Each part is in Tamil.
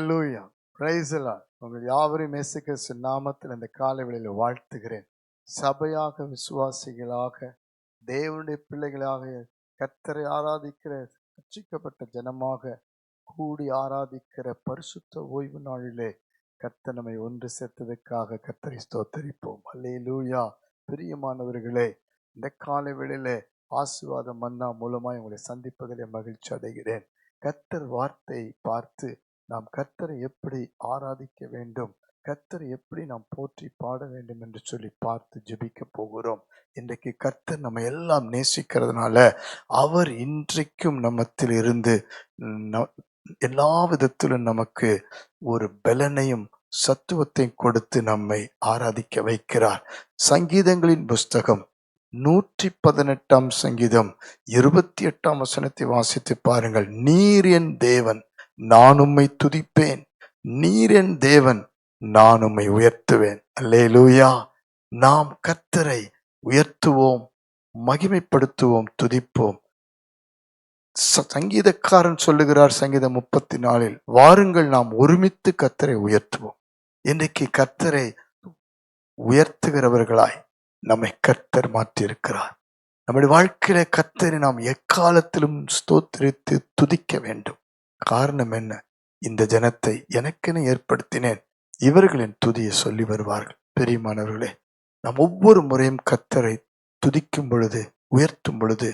லூயா Praise உங்கள் யாவரையும் இயேசு நாமத்தில் இந்த காலவெளியில் வாழ்த்துகிறேன். சபையாக விசுவாசிகளாக தேவனுடைய பிள்ளைகளாக கத்தரை ஆராதிக்கிற ரட்சிக்கப்பட்ட ஜனமாக கூடி ஆராதிக்கிற பரிசுத்த ஓய்வு நாளிலே கர்த்தர் நம்மை ஒன்று சேர்த்ததற்காக கத்தரை ஸ்தோத்தரிப்போம். அல்லேலூயா பிரியமானவர்களே இந்த காலை வேளையிலே ஆசீர்வாத மன்னா மூலமாய் உங்களை சந்திப்பதிலே மகிழ்ச்சி அடைகிறேன். கத்தர் வார்த்தையை பார்த்து நாம் கர்த்தரை எப்படி ஆராதிக்க வேண்டும் கர்த்தரை எப்படி நாம் போற்றி பாட வேண்டும் என்று சொல்லி பார்த்து ஜெபிக்க போகிறோம். இன்றைக்கு கர்த்தர் நம்ம எல்லாம் நேசிக்கிறதுனால அவர் இன்றைக்கும் நம்மத்தில் இருந்து ந- எல்லா விதத்திலும் நமக்கு ஒரு பலனையும் சத்துவத்தையும் கொடுத்து நம்மை ஆராதிக்க வைக்கிறார். சங்கீதங்களின் புஸ்தகம் நூற்றி பதினெட்டாம் சங்கீதம் இருபத்தி எட்டாம் வசனத்தை வாசித்து பாருங்கள். நீர் என் தேவன் நான் உம்மை துதிப்பேன். நீர் என் தேவன் நான் உம்மை உயர்த்துவேன். அல்லேலூயா. நாம் கத்தரை உயர்த்துவோம் மகிமைப்படுத்துவோம் துதிப்போம். சங்கீதக்காரன் சொல்லுகிறார் சங்கீதம் முப்பத்தி நாலில் வாருங்கள் நாம் ஒருமித்து கத்தரை உயர்த்துவோம். இன்றைக்கு கத்தரை உயர்த்துகிறவர்களாய் நம்மை கர்த்தர் மாற்றியிருக்கிறார். நம்முடைய வாழ்க்கையில கத்தரை நாம் எக்காலத்திலும் ஸ்தோத்திரித்து துதிக்க வேண்டும். காரணம் என்ன? இந்த ஜனத்தை எனக்கென ஏற்படுத்தினேன். இவர்களின் துதியை சொல்லி வருவார்கள். பெரியமானவர்களே நாம் ஒவ்வொரு முறையும் கத்தரை துதிக்கும் பொழுது உயர்த்தும் பொழுது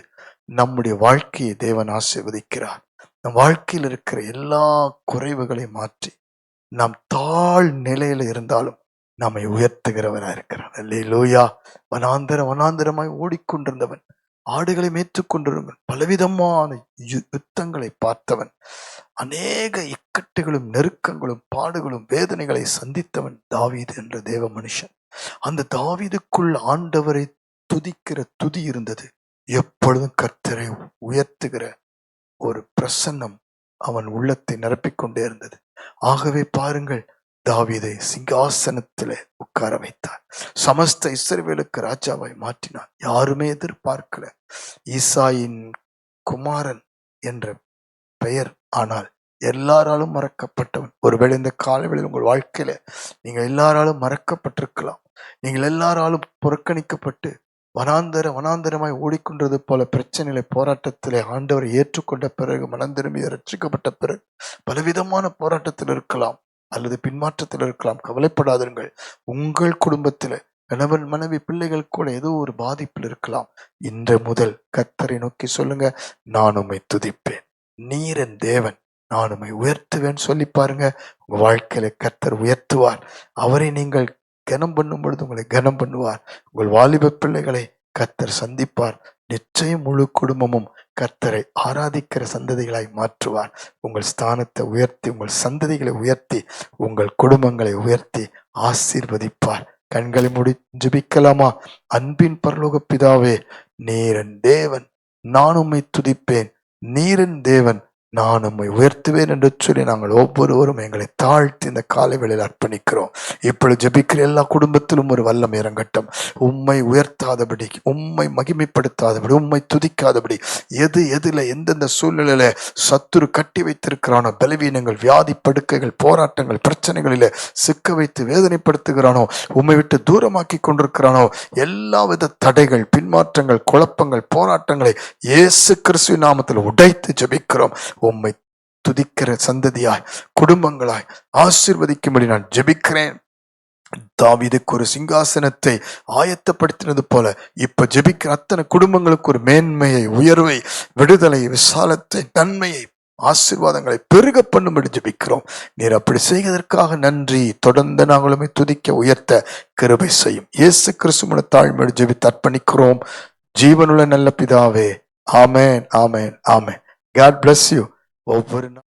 நம்முடைய வாழ்க்கையை தேவன் ஆசிர்வதிக்கிறார். நம் வாழ்க்கையில் இருக்கிற எல்லா குறைவுகளையும் மாற்றி நாம் தாழ் நிலையில இருந்தாலும் நம்மை உயர்த்துகிறவராக இருக்கிறார் அல்லேலூயா. வனாந்தர வனாந்திரமாய் ஓடிக்கொண்டிருந்தவன் ஆடுகளை மேய்த்துக்கொண்டிருந்தவன் பலவிதமான யு- யுத்தங்களை பார்த்தவன் அநேக இக்கட்டுகளும் நெருக்கங்களும் பாடுகளும் வேதனைகளை சந்தித்தவன் தாவீது என்ற தேவ மனுஷன். அந்த தாவீதுக்குள் ஆண்டவரை துதிக்கிற துதி இருந்தது. எப்பொழுதும் கர்த்தரை உயர்த்துகிற ஒரு பிரசன்னம் அவன் உள்ளத்தை நிரப்பிக்கொண்டே இருந்தது. ஆகவே பாருங்கள் தாவீதை சிங்காசனத்தில் உட்கார வைத்தார். சமஸ்த இஸ்ரவேலுக்கு ராஜாவை மாற்றினார் யாருமே எதிர்பார்க்கல. ஈசாயின் குமாரன் என்ற பெயர் ஆனால் எல்லாராலும் மறக்கப்பட்டவன். ஒருவேளை இந்த காலவெளியில் உங்கள் வாழ்க்கையில நீங்கள் எல்லாராலும் மறக்கப்பட்டிருக்கலாம். நீங்கள் எல்லாராலும் புறக்கணிக்கப்பட்டு வனாந்தர வனாந்தரமாய் ஓடிக்கொண்டது போல பிரச்சனையில போராட்டத்திலே ஆண்டவரை ஏற்றுக்கொண்ட பிறகு மனம் திரும்பி ரட்சிக்கப்பட்ட பிறகு பலவிதமான போராட்டத்தில் இருக்கலாம். அல்லது பின்மாற்றத்தில் இருக்கலாம். கவலைப்படாதீர்கள் உங்கள் குடும்பத்தில் கணவன் மனைவி பிள்ளைகள் கூட ஏதோ ஒரு பாதிப்பில் இருக்கலாம். இன்று முதல் கத்தரை நோக்கி சொல்லுங்க நான் உம்மை துதிப்பேன். நீரன் தேவன். நான் உம்மை உயர்த்துவேன். சொல்லி பாருங்க. உங்க வாழ்க்கையில கத்தர் உயர்த்துவார். அவரை நீங்கள் கனம் பண்ணும் பொழுது உங்களை கனம் பண்ணுவார். உங்கள் வாலிப பிள்ளைகளை கத்தர் சந்திப்பார். நிச்சயம் முழு குடும்பமும் கர்த்தரை ஆராதிக்கிற சந்ததிகளாய் மாற்றுவார். உங்கள் ஸ்தானத்தை உயர்த்தி உங்கள் சந்ததிகளை உயர்த்தி உங்கள் குடும்பங்களை உயர்த்தி ஆசீர்வதிப்பார். கண்களை முடி ஜெபிக்கலாமா? அன்பின் பரலோக பிதாவே நீரன் தேவன் நான் உம்மை துதிப்பேன். நீரன் தேவன் நான் உம்மை உயர்த்துவேன் என்று சொல்லி நாங்கள் ஒவ்வொருவரும் எங்களை தாழ்த்தி இந்த காலை வேளையில் அர்ப்பணிக்கிறோம். இப்பொழுது ஜெபிக்கிற எல்லா குடும்பத்திலும் ஒரு வல்லம் இறங்கட்டும். உம்மை உயர்த்தாதபடி உம்மை மகிமைப்படுத்தாதபடி உம்மை துதிக்காதபடி எது எதில் எந்தெந்த சூழ்நிலையில சத்துரு கட்டி வைத்திருக்கிறானோ பலவீனங்கள் வியாதி படுக்கைகள் போராட்டங்கள் பிரச்சனைகளில சிக்க வைத்து வேதனைப்படுத்துகிறானோ உம்மை விட்டு தூரமாக்கி கொண்டிருக்கிறானோ எல்லாவித தடைகள் பின்மாற்றங்கள் குழப்பங்கள் போராட்டங்களை இயேசு கிறிஸ்துவ நாமத்தில் உடைத்து ஜெபிக்கிறோம். உம்மை துதிக்கிற சந்ததியாய் குடும்பங்களாய் ஆசிர்வதிக்கும்படி நான் ஜெபிக்கிறேன். தாவிதுக்கு ஒரு சிங்காசனத்தை ஆயத்தப்படுத்தினது போல இப்ப ஜெபிக்கிற அத்தனை குடும்பங்களுக்கு ஒரு மேன்மையை உயர்வை விடுதலை விசாலத்தை நன்மையை ஆசீர்வாதங்களை பெருக பண்ணும்படி ஜெபிக்கிறோம். நீர் அப்படி செய்வதற்காக நன்றி. தொடர்ந்து நாங்களுமே துதிக்க உயர்த்த கிருபை செய்யும். இயேசு கிறிஸ்துவன தாழ்மையோடு ஜெபித்து அர்ப்பணிக்கிறோம். ஜீவனுள்ள நல்ல பிதாவே. ஆமேன் ஆமேன் ஆமேன். காட் bless யூ ஒவ்வொரு நாள்